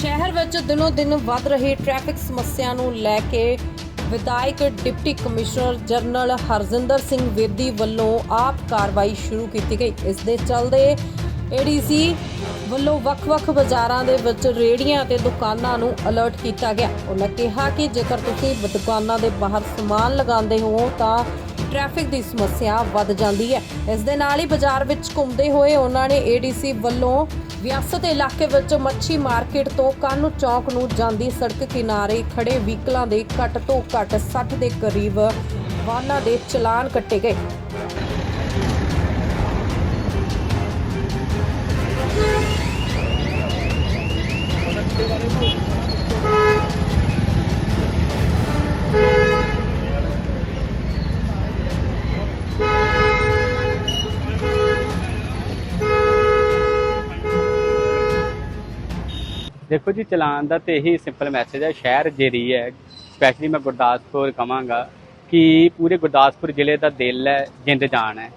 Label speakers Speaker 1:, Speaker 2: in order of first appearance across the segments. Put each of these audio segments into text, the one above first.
Speaker 1: ਸ਼ਹਿਰ ਵਿੱਚ ਦਿਨੋ ਦਿਨ ਵੱਧ ਰਹੀ ਟ੍ਰੈਫਿਕ ਸਮੱਸਿਆ ਨੂੰ ਲੈ ਕੇ ਵਿਧਾਇਕ deputy commissioner general Harjinder Singh Vedi ਵੱਲੋਂ ਆਪ ਕਾਰਵਾਈ ਸ਼ੁਰੂ ਕੀਤੀ ਗਈ। ਇਸ ਦੇ ਚੱਲਦੇ ਏਡੀਸੀ ਵੱਲੋਂ ਵੱਖ-ਵੱਖ ਬਾਜ਼ਾਰਾਂ ਦੇ ਵਿੱਚ ਰੇੜੀਆਂ ਤੇ ਦੁਕਾਨਾਂ ਨੂੰ ਅਲਰਟ ਕੀਤਾ ਗਿਆ। ਉਹਨਾਂ ਕਿਹਾ ਕਿ ਜੇਕਰ ਤੁਸੀਂ ਦੁਕਾਨਾਂ ਦੇ ਬਾਹਰ ਸਮਾਨ ਲਗਾਉਂਦੇ ਹੋ ਤਾਂ ਟ੍ਰੈਫਿਕ ਦੀ ਸਮੱਸਿਆ ਵੱਧ ਜਾਂਦੀ ਹੈ। ਇਸ ਦੇ ਨਾਲ ਹੀ ਬਾਜ਼ਾਰ ਵਿੱਚ ਘੁੰਮਦੇ ਹੋਏ ਉਹਨਾਂ ਨੇ ਏਡੀਸੀ ਵੱਲੋਂ ਵਿਆਸਤ ਇਲਾਕੇ ਵਿੱਚ ਮੱਛੀ ਮਾਰਕੀਟ ਤੋਂ ਕਾਨੂੰ ਚੌਕ ਨੂੰ ਜਾਂਦੀ ਸੜਕ ਕਿਨਾਰੇ ਖੜੇ ਵਹੀਕਲਾਂ ਦੇ ਘੱਟ ਤੋਂ ਘੱਟ 60 ਦੇ ਕਰੀਬ ਵਾਹਨਾਂ ਦੇ ਚਲਾਨ ਕੱਟੇ ਗਏ।
Speaker 2: ਦੇਖੋ ਜੀ, ਚਲਾਨ ਦਾ ਤੇ ਇਹੀ ਸਿੰਪਲ ਮੈਸੇਜ ਹੈ, ਸ਼ਹਿਰ ਜਿਹੜੀ ਹੈ। ਸਪੈਸ਼ਲੀ ਮੈਂ ਗੁਰਦਾਸਪੁਰ ਕਵਾਂਗਾ ਕਿ ਪੂਰੇ ਗੁਰਦਾਸਪੁਰ ਜ਼ਿਲ੍ਹੇ ਦਾ ਦਿਲ ਹੈ, ਜਿੰਦ ਜਾਨ ਹੈ।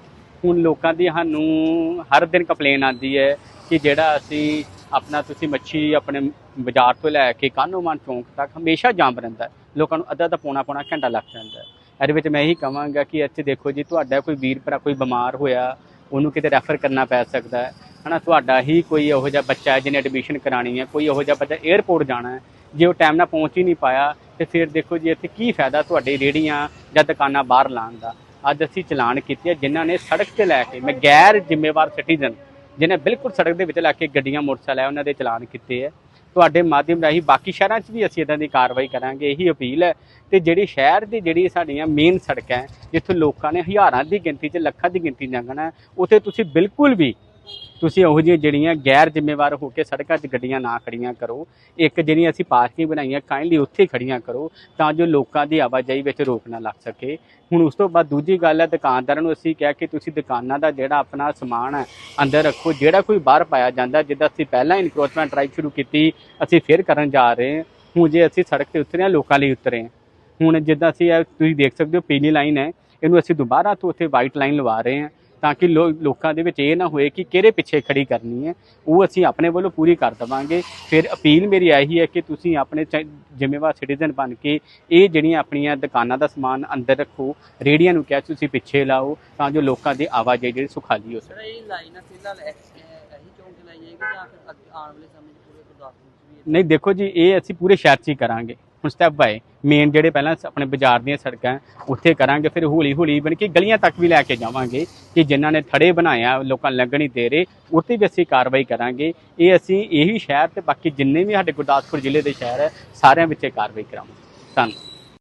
Speaker 2: ਹੁਣ ਲੋਕਾਂ ਦੀ ਸਾਨੂੰ ਹਰ ਦਿਨ ਕੰਪਲੇਨ ਆਉਂਦੀ ਹੈ ਕਿ ਜਿਹੜਾ ਅਸੀਂ ਆਪਣਾ ਤੁਸੀਂ ਮੱਛੀ ਆਪਣੇ ਬਾਜ਼ਾਰ ਤੋਂ ਲੈ ਕੇ ਕਾਨੂੰਮਾਨ ਚੌਂਕ ਤੱਕ ਹਮੇਸ਼ਾ ਜਾਮ ਰਹਿੰਦਾ ਲੋਕਾਂ ਨੂੰ ਅੱਧਾ ਅੱਧਾ ਪੌਣਾ ਪੌਣਾ ਘੰਟਾ ਲੱਗ ਜਾਂਦਾ ਇਹਦੇ ਵਿੱਚ ਮੈਂ ਇਹੀ ਕਹਾਂਗਾ ਕਿ ਇੱਥੇ ਦੇਖੋ ਜੀ, ਤੁਹਾਡਾ ਕੋਈ ਵੀਰ ਭਰਾ ਕੋਈ ਬਿਮਾਰ ਹੋਇਆ, ਉਹਨੂੰ ਕਿਤੇ ਰੈਫਰ ਕਰਨਾ ਪੈ ਸਕਦਾ ਹੈ। ਹਨਾ, ਤੁਹਾਡਾ ਹੀ ਕੋਈ ਇਹੋ ਜਿਹਾ ਬੱਚਾ ਹੈ ਜਿਹਨੇ ਐਡਮਿਸ਼ਨ ਕਰਾਣੀ ਹੈ, ਕੋਈ ਇਹੋ ਜਿਹਾ ਬੱਚਾ 에ਅਰਪੋਰਟ ਜਾਣਾ ਹੈ, ਜੇ ਉਹ ਟਾਈਮ ਨਾਲ ਪਹੁੰਚ ਹੀ ਨਹੀਂ ਪਾਇਆ, ਤੇ ਫਿਰ ਦੇਖੋ ਜੀ ਇੱਥੇ ਕੀ ਫਾਇਦਾ ਤੁਹਾਡੇ ਰੇੜੀਆਂ ਜਾਂ ਦੁਕਾਨਾਂ ਬਾਹਰ ਲਾਉਣ ਦਾ। ਅੱਜ ਅਸੀਂ ਚਲਾਨ ਕੀਤੇ ਆ ਜਿਨ੍ਹਾਂ ਨੇ ਸੜਕ ਤੇ ਲੈ ਕੇ, ਮੈਂ ਗੈਰ ਜ਼ਿੰਮੇਵਾਰ ਸਿਟੀਜ਼ਨ ਜਿਹਨੇ ਬਿਲਕੁਲ ਸੜਕ ਦੇ ਵਿੱਚ ਲੈ ਕੇ ਗੱਡੀਆਂ, ਮੋਟਰਸਾਈਕਲ ਹੈ, ਉਹਨਾਂ ਦੇ ਚਲਾਨ ਕੀਤੇ ਹੈ। ਤੁਹਾਡੇ ਮਾਧਿਅਮ ਰਾਹੀਂ ਬਾਕੀ ਸ਼ਹਿਰਾਂ 'ਚ ਵੀ ਅਸੀਂ ਇਦਾਂ ਦੀ ਕਾਰਵਾਈ ਕਰਾਂਗੇ, ਇਹੀ ਅਪੀਲ ਹੈ। ਤੇ ਜਿਹੜੀ ਸ਼ਹਿਰ ਦੀ ਜਿਹੜੀ ਸਾਡੀਆਂ ਮੇਨ ਸੜਕਾਂ ਹੈ, ਜਿੱਥੇ ਲੋਕਾਂ ਨੇ ਹਜ਼ਾਰਾਂ ਦੀ ਗਿਣਤੀ 'ਚ, ਲੱਖਾਂ ਦੀ ਗਿਣਤੀ 'ਚ ਲੰਘਣਾ ਉੱਥੇ ਤੁਸੀਂ ਬਿਲਕੁਲ ਵੀ ਤੁਸੀਂ ਉਹੋ ਜਿਹੀਆਂ ਜਿਹੜੀਆਂ ਗੈਰ ਜ਼ਿੰਮੇਵਾਰ ਹੋ ਕੇ ਸੜਕਾਂ 'ਚ ਗੱਡੀਆਂ ਨਾ ਖੜੀਆਂ ਕਰੋ, ਇੱਕ ਜਿਹੜੀਆਂ ਅਸੀਂ ਪਾਰਕਿੰਗ ਬਣਾਈਆਂ ਕਾਇੰਡਲੀ ਉੱਥੇ ਹੀ ਖੜੀਆਂ ਕਰੋ, ਤਾਂ ਜੋ ਲੋਕਾਂ ਦੀ ਆਵਾਜਾਈ ਵਿੱਚ ਰੋਕ ਨਾ ਲੱਗ ਸਕੇ। ਹੁਣ ਉਸ ਤੋਂ ਬਾਅਦ ਦੂਜੀ ਗੱਲ ਹੈ, ਦੁਕਾਨਦਾਰਾਂ ਨੂੰ ਅਸੀਂ ਕਿਹਾ ਕਿ ਤੁਸੀਂ ਦੁਕਾਨਾਂ ਦਾ ਜਿਹੜਾ ਆਪਣਾ ਸਮਾਨ ਹੈ, ਅੰਦਰ ਰੱਖੋ। ਜਿਹੜਾ ਕੋਈ ਬਾਹਰ ਪਾਇਆ ਜਾਂਦਾ, ਜਿੱਦਾਂ ਅਸੀਂ ਪਹਿਲਾਂ ਇਨਕਰੋਚਮੈਂਟ ਡਰਾਈਵ ਸ਼ੁਰੂ ਕੀਤੀ, ਅਸੀਂ ਫਿਰ ਕਰਨ ਜਾ ਰਹੇ ਹਾਂ। ਹੁਣ ਜੇ ਅਸੀਂ ਸੜਕ ਤੇ ਉਤਰੇ ਹਾਂ, ਲੋਕਾਂ ਲਈ ਉਤਰੇ ਹਾਂ। ਹੁਣ ਜਿੱਦਾਂ ਅਸੀਂ ਤੁਸੀਂ ਦੇਖ ਸਕਦੇ ਹੋ, ਪੀਲੀ ਲਾਈਨ ਹੈ, ਇਹਨੂੰ ਅਸੀਂ ਦੁਬਾਰਾ ਤੋਂ ਉੱਥੇ ਵਾਈਟ ਲਾਈਨ ਲਵਾ ਰਹੇ ਹਾਂ। ਤਾਂ ਕਿ ਲੋਕਾਂ ਦੇ ਵਿੱਚ ਇਹ ਨਾ ਹੋਏ ਕਿ ਕਿਹੜੇ ਪਿੱਛੇ ਖੜੀ ਕਰਨੀ ਹੈ। ਉਹ ਅਸੀਂ ਆਪਣੇ ਵੱਲੋਂ ਪੂਰੀ ਕਰ ਦੇਵਾਂਗੇ। ਫਿਰ ਅਪੀਲ ਮੇਰੀ ਇਹੀ ਹੈ ਕਿ ਤੁਸੀਂ ਆਪਣੇ ਜ਼ਿੰਮੇਵਾਰ ਸਿਟੀਜ਼ਨ ਬਣ ਕੇ ਇਹ ਜਿਹੜੀਆਂ ਆਪਣੀਆਂ ਦੁਕਾਨਾਂ ਦਾ ਸਮਾਨ ਅੰਦਰ ਰੱਖੋ ਰੇੜੀਆਂ ਨੂੰ ਕਿਹਾ ਤੁਸੀਂ ਪਿੱਛੇ ਲਾਓ ਤਾਂ ਜੋ ਲੋਕਾਂ ਦੀ ਆਵਾਜਾਈ ਜਿਹੜੀ ਸੁਖਾਲੀ ਹੋ ਸਕੇ।
Speaker 3: ਸਰ ਇਹ ਲਾਈਨ ਫਿਲਹਾਲ ਇਹ- ਇਹ- ਇਹੀ ਚੌਂਕ ਚ ਲਾਈ ਜਾਏਗੀ ਜਾਂ ਫਿਰ ਅੱਗੇ ਆਉਣ ਵਾਲੇ ਸਮੇਂ 'ਚ ਪੂਰੇ ਗੁਰਦਾਸਪੁਰ 'ਚ ਵੀ
Speaker 2: ਨਹੀਂ ਦੇਖੋ ਜੀ ਇਹ ਅਸੀਂ ਪੂਰੇ ਸ਼ਹਿਰ 'ਚ ਹੀ ਕਰਾਂਗੇ। ਹੁਣ ਸਟੈਪ ਬਾਏ ਮੇਨ ਜਿਹੜੇ ਪਹਿਲਾਂ ਆਪਣੇ ਬਾਜ਼ਾਰ ਦੀਆਂ ਸੜਕਾਂ ਉੱਥੇ ਕਰਾਂਗੇ, ਫਿਰ ਹੌਲੀ ਹੌਲੀ ਬਣ ਕੇ ਗਲੀਆਂ ਤੱਕ ਵੀ ਲੈ ਕੇ ਜਾਵਾਂਗੇ ਕਿ ਜਿਨ੍ਹਾਂ ਨੇ ਥੜੇ ਬਣਾਇਆ ਲੋਕਾਂ ਨੂੰ ਲੱਗਣ ਦੇ ਰਹੇ, ਉੱਥੇ ਵੀ ਅਸੀਂ ਕਾਰਵਾਈ ਕਰਾਂਗੇ। ਇਹ ਅਸੀਂ ਇਹੀ ਸ਼ਹਿਰ ਤੇ ਬਾਕੀ ਜਿੰਨੇ ਵੀ ਸਾਡੇ ਗੁਰਦਾਸਪੁਰ ਜ਼ਿਲ੍ਹੇ ਦੇ ਸ਼ਹਿਰ ਹੈ, ਸਾਰਿਆਂ ਵਿੱਚ ਇਹ ਕਾਰਵਾਈ ਕਰਾਵਾਂਗੇ ਧੰਨਵਾਦ।